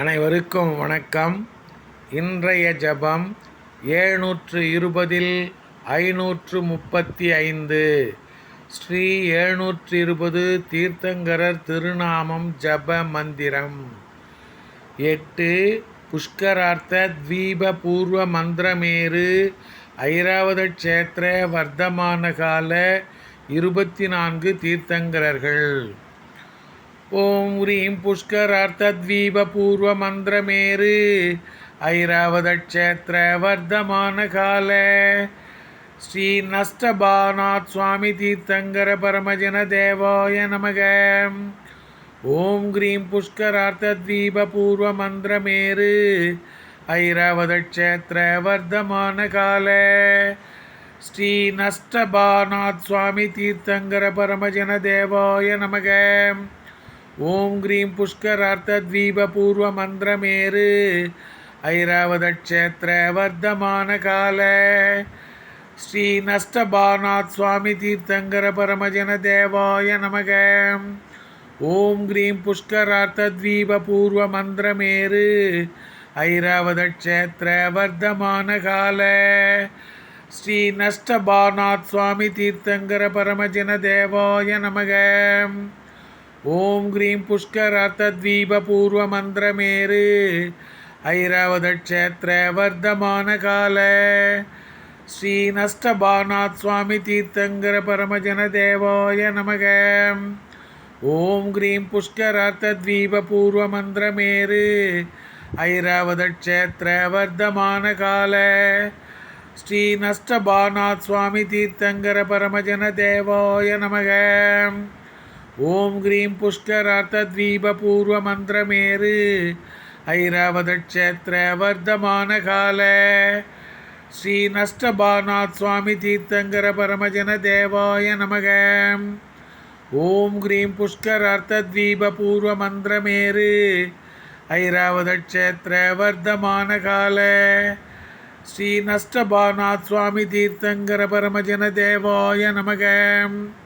அனைவருக்கும் வணக்கம். இன்றைய ஜபம் ஏழ்நூற்று இருபதில் ஐநூற்று முப்பத்தி ஐந்து. ஸ்ரீ எழுநூற்று இருபது தீர்த்தங்கரர் திருநாமம் ஜப மந்திரம். எட்டு புஷ்கரார்த்த தீப பூர்வ மந்திரமேரு ஐராவத க்ஷேத்திர வர்த்தமான கால இருபத்தி நான்கு தீர்த்தங்கரர்கள். ஓம் ஹ்ரீம் புஷ்கரார்த்தத்வீபூர்வமந்திரமேரு ஐராவதக்ஷேத்திர வர்த்தமானகால ஸ்ரீ நஷ்டபாநாத் சுவாமி தீர்த்தங்கர பரமஜன தேவாய நமக. ஓம் ஹ்ரீம் புஷ்கரார்த்தத்வீபூர்வமந்திரமேரு ஐராவதக்ஷேத்திர வர்த்தமானகால ஸ்ரீ நஷ்டபாநாத் சுவாமி தீர்த்தங்கர பரமஜன தேவாய நமக. ஓம் க்ரீம் புஷ்கரார்த்தத்வீபூர்வமந்திரமேரு ஐராவதக்ஷேத்திர வர்த்தமான கால. ஸ்ரீ நஷ்டபானாத் சுவாமி தீர்த்தங்கர பரமஜன தேவாய நமக. ஓம் க்ரீம் புஷ்கரார்த்தத்வீபூர்வமந்திரமேரு ஐராவதக்ஷேத்திர வர்த்தமான கால. ஸ்ரீ நஷ்டபானாத் சுவாமி தீர்த்தங்கர பரமஜன தேவாய நமகம் ஓம் கிரீம் புஷ்கரார்த்தத்வீபூர்வமந்திரமேரு ஐராவதக்ஷேத்திர வர்த்தமான கால ஸ்ரீ நஷ்டபானாத் சுவாமி தீர்த்தங்கர பரமஜன தேவாய நமக. ஓம் கிரீம் புஷ்கரார்த்தத்வீபூர்வமந்திரமேரு ஐராவதக்ஷேத்திர வர்த்தமான கால ஸ்ரீ நஷ்டபானாத் சுவாமி தீர்த்தங்கர பரமஜன தேவாய நமக. ஓம் க்ரீம் புஷ்கரார்த்தத்வீபூர்வமந்திரமேரு ஐராவதக்ஷேத்திர வர்த்தமான கால ஸ்ரீ நஷ்டபானாத் சுவாமி தீர்த்தங்கர பரமஜன தேவாய நமக. ஓம் க்ரீம் புஷ்கரார்த்தத்வீபூர்வமந்திரமேரு ஐராவதக்ஷேத்திர வர்த்தமான கால ஸ்ரீ நஷ்டபாநாத் சுவாமி தீர்த்தங்கர பரமஜன தேவாய நமகம்